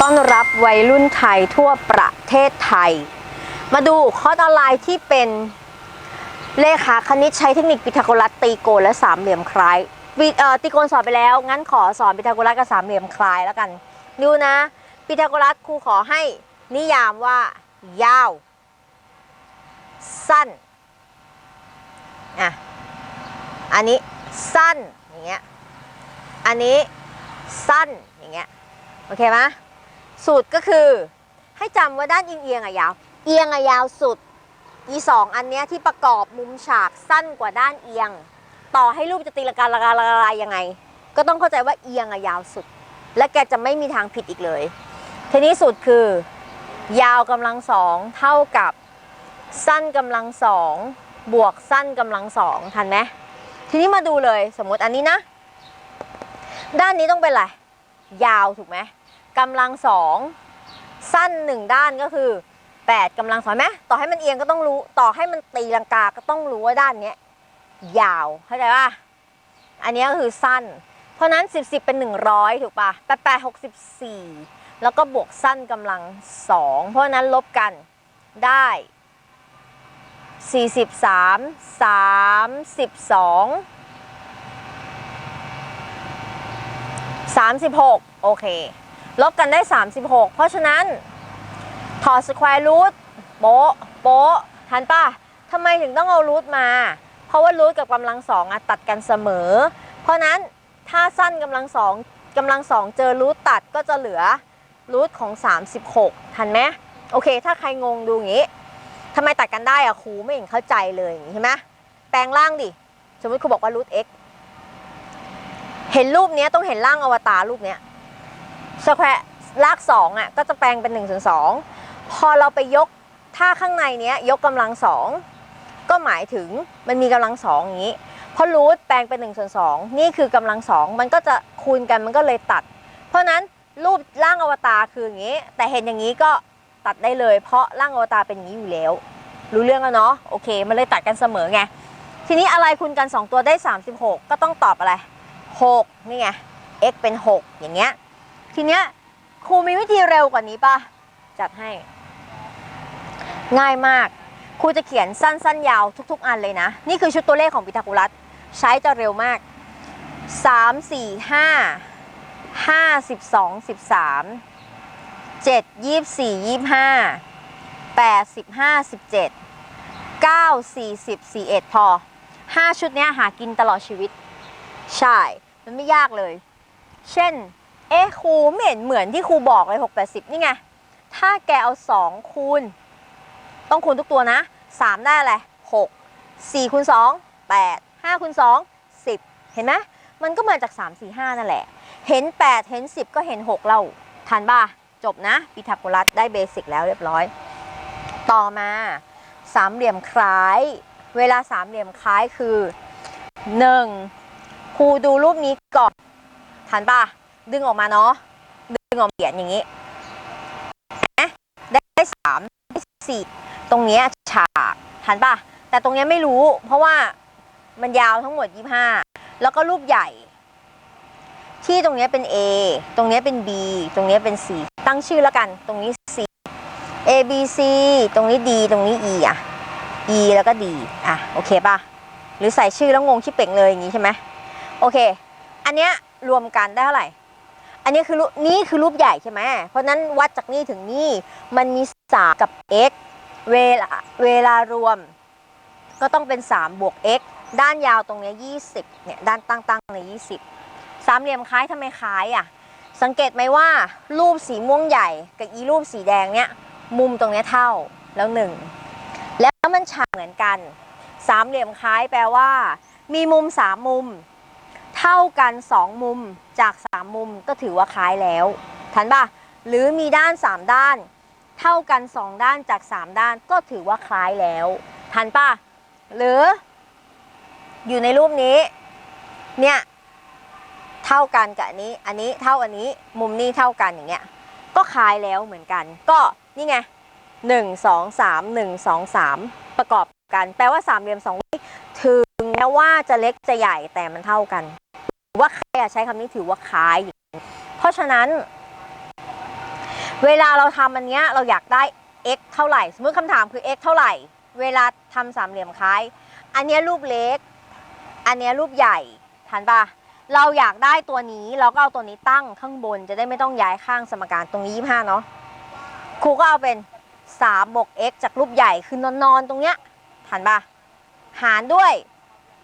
ต้อนรับวัยรุ่นไทยทั่วประเทศไทย มาดูคอร์สออนไลน์ที่เป็นเลขาคณิตใช้เทคนิคปิทาโกรัสตีโกและสามเหลี่ยมคล้ายตีโกสอนไปแล้ว งั้นขอสอนปิทาโกรัสกับสามเหลี่ยมคล้ายแล้วกัน ดูนะปิทาโกรัสครูขอให้นิยามว่า ยาว สั้นอะอันนี้สั้นอย่างเงี้ยอันนี้สั้นอย่างเงี้ยโอเคไหม สูตรก็คือ ให้จำว่าด้านเอียงๆอะยาว เอียงอะยาวสุด อีสองอันเนี้ยที่ประกอบมุมฉากสั้นกว่าด้านเอียง ต่อให้รูปจะตีละกาละกาละกายังไง ก็ต้องเข้าใจว่าเอียงอะยาวสุด และแกจะไม่มีทางผิดอีกเลย ทีนี้สูตรคือ ยาวกำลังสองเท่ากับสั้นกำลังสองบวกสั้นกำลังสองทันไหมทีนี้มาดูเลยสมมติอันนี้นะ ด้านนี้ต้องเป็นอะไรยาวถูกไหม กำลังสองสั้นหนึ่งด้านก็คือ8กำลังสองไหมต่อให้มันเอียงก็ต้องรู้ต่อให้มันตีลังกาก็ต้องรู้ว่าด้านเนี้ยยาวเข้าใจป่ะอันนี้ก็คือสั้น เพราะฉะนั้น 10 10 เป็น 100 ถูกป่ะ8 8 64แล้วก็บวกสั้นกำลังสองเพราะฉะนั้นลบกันได้ 43 32 36 โอเค ลบกันได้ 36 เพราะฉะนั้น ถอดสแควร์รูทโป๊ะโป๊ะหันป่ะทำไมถึงต้องเอารูทมา เพราะว่ารูทกับกำลังสองอตัดกันเสมอ เพราะนั้นถ้าสั้นกำลังสองกำลังสองเจอรูทตัดก็จะเหลือรูทของ 36 ทันไหมโอเค ถ้าใครงงดูอย่างนี้ทำไมตัดกันได้อะครูไม่เห็นเข้าใจเลยอย่างนี้ใช่ไหมแปลงร่างดิ สมมติครูบอกว่ารูท x เห็นรูปเนี้ยต้องเห็นร่างอวตารรูปเนี้ย สแควร์รากสองอะก็จะแปลงเป็น1นส่วนสองพอเราไปยกถ้าข้างในเนี้ยยกกำลังสองก็หมายถึงมันมีกำลังสองอย่างนี้พอรูทแปลงเป็น1นส่วนสองนี่คือกำลังสองมันก็จะคูณกันมันก็เลยตัด เพราะฉะนั้นรูปร่างอวตารคืออย่างนี้ แต่เห็นอย่างนี้ก็ตัดได้เลย เพราะร่างอวตารเป็นอย่างนี้อยู่แล้ว รู้เรื่องแล้วเนาะโอเค มันเลยตัดกันเสมอไงทีนี้อะไรคูณกัน 2 ตัวได้ 36 ก็ต้องตอบอะไร 6 นี่ไง x เป็น 6 อย่างเงี้ย ทีเนี้ยครูมีวิธีเร็วกว่านี้ป่ะจัดให้ ง่ายมากครูจะเขียนสั้นสั้นยาวทุก ๆ อันเลยนะ นี่คือชุดตัวเลขของปิทาโกรัส ใช้จะเร็วมาก 3 4 5 5 12 13 7 24 25 8 15 17 9 40 41 พอ 5 ชุดนี้หากินตลอดชีวิต ใช่ มันไม่ยากเลย เช่น เอ๊ะครูไม่เห็นเหมือนที่ครูบอกเลย 6 80 นี่ไง ถ้าแกเอา 2 คูณ ต้องคูณทุกตัวนะ 3 ได้อะไร6 4คูณ2 8 5คูณ2 10 เห็นไหมมันก็มาจาก 3 4 5 นั่นแหละ เห็น 8 เห็น 10 ก็เห็น 6 เราทันป่ะ จบนะปิทาโกรัสได้เบสิกแล้วเรียบร้อย ต่อมาสามเหลี่ยมคล้าย เวลาสามเหลี่ยมคล้ายคือ 1. ครูดูรูปนี้ก่อนทันป่ะ ดึงออกมาเนาะ ดึงออกมาเขียนอย่างนี้นะได้สามได้สี่ตรงเนี้ยฉากทันปะแต่ตรงเนี้ยไม่รู้ เพราะว่ามันยาวทั้งหมด25แล้วก็รูปใหญ่ ที่ตรงเนี้ยเป็น A ตรงเนี้ยเป็น B ตรงเนี้ยเป็น C ตั้งชื่อแล้วกัน ตรงนี้ C A B C ตรงนี้ D ตรงนี้ E อะ E แล้วก็ D อะโอเคปะหรือใส่ชื่อแล้วงงชิเป่งเลยอย่างนี้ใช่ไหมโอเค อันเนี้ยรวมกันได้เท่าไหร่ อันนี้คือรูปนี่คือรูปใหญ่ใช่ไหมเพราะนั้นวัดจากนี่ถึงนี่มันมี 3 กับ x เวลาเวลารวม ก็ต้องเป็น 3 บวก x ด้านยาวตรงนี้20เนี่ยด้านตั้งๆใน20 สามเหลี่ยมคล้ายทำไมคล้ายอะ สังเกตไหมว่า รูปสีม่วงใหญ่กับอีรูปสีแดงเนี้ยมุมตรงนี้เท่าแล้วหนึ่งแล้วมันฉากเหมือนกัน สามเหลี่ยมคล้ายแปลว่า มีมุมสามมุม เท่ากันสองมุมจากสามมุมก็ถือว่าคล้ายแล้วทันป่ะหรือมีด้านสามด้าน เท่ากันสองด้านจากสามด้านก็ถือว่าคล้ายแล้ว ทันป่ะหรือ อยู่ในรูปนี้ เนี่ยเท่ากันกับอันนี้ อันนี้เท่าอันนี้ มุมนี้เท่ากันอย่างเงี้ย ก็คล้ายแล้วเหมือนกัน ก็นี่ไงหนึ่งสองสามหนึ่งสองสามประกอบกัน แปลว่าสามเหลี่ยมสองถึงแม้ว่าจะเล็กจะใหญ่แต่มันเท่ากัน ว่าใครอะใช้คำนี้ถือว่าคล้ายเพราะฉะนั้น เวลาเราทำอันเนี้ยเราอยากได้ x เท่าไหร่ สมมติคำถามคือ x เท่าไหร่ เวลาทำสามเหลี่ยมคล้าย อันเนี้ยรูปเล็ก อันเนี้ยรูปใหญ่ทันปะเราอยากได้ตัวนี้เราก็เอาตัวนี้ตั้งข้างบนจะได้ไม่ต้องย้ายข้างสมการตรงนี้25เนาะครูก็เอาเป็น3บวก x จากรูปใหญ่คือนอนนอนๆตรงเนี้ยทันปะหารด้วย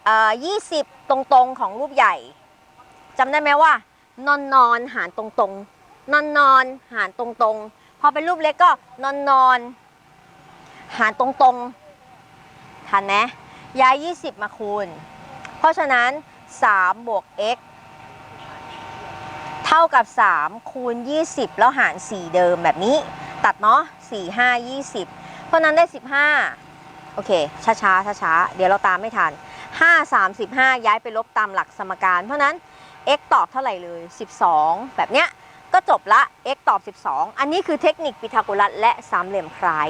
เอ่อ20ตรงๆของรูปใหญ่ จำได้ไหมว่านอนนอนหารตรงๆนอนนอนหารตรงๆพอเป็นรูปเล็กก็นอนนอนหารตรงๆทันไหมย้าย 20 มาคูณ เพราะฉะนั้น3บวก x เท่ากับ 3 คูณ 20 แล้วหาร 4 เดิมแบบนี้ ตัดเนาะ4 5 20 เพราะนั้นได้ 15 โอเค ช้าช้าช้าช้าๆเดี๋ยวเราตามไม่ทัน 5 35 ย้ายไปลบตามหลักสมการ เพราะนั้น x ตอบเท่าไหร่เลย 12 แบบเนี้ยก็จบละ x ตอบ 12 อันนี้คือเทคนิคปิทาโกรัสและสามเหลี่ยมคล้าย